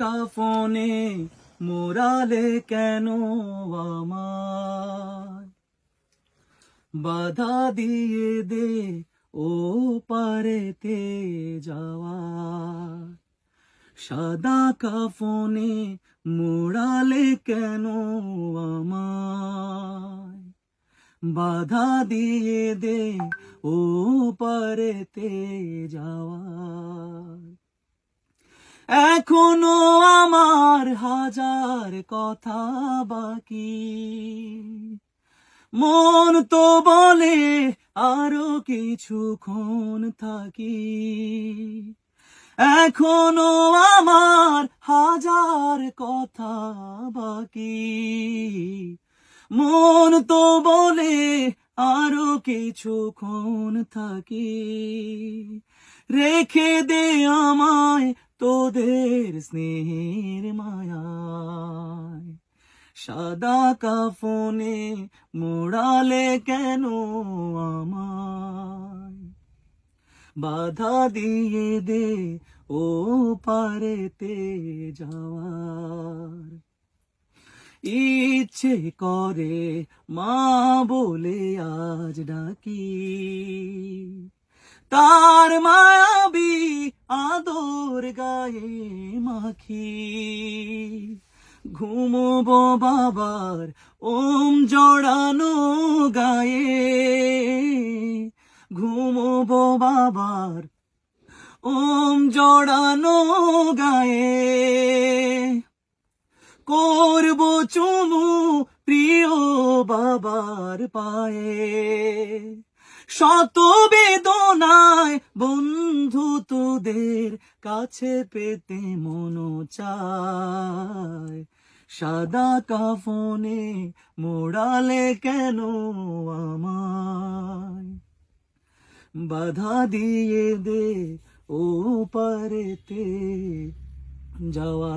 কাফনে, মোরালে কেন আমার বাধা দিয়ে দে ও পারেতে যাওয়া সাদা কাফনে মোড়ালে কেন আমায়? বাধা দিয়ে দে ও পারেতে যাওয়া এখনও আমার হাজার কথা বাকি। মন তো বলে আরও কিছুক্ষণ থাকি। এখনও আমার হাজার কথা বাকি। মন তো বলে আরও কিছুক্ষণ থাকি। রেখে দে আমায় তোদের স্নেহের মায়ায় সাদা কাফনে মোড়ালে কেন আমায়? বাধা দিয়ে দে ও পারেতে যাওয়ার। ইচ্ছে করে মা বলে আজ ডাকি। তার মায়াবী ঘুমবো বাবার, ওম জড়ানো গায়ে। ঘুমবো বাবার, ওম জড়ানো গায়ে। করব চুমু প্রিয় বাবার পায়ে। শত বেদনায় বন্ধু তোদের কাছে পেতে মন চায়। সাদা কাফনে মোড়ালে কেন আমায়? বাধা দিয়ে দে ও পারেতে যাওয়া।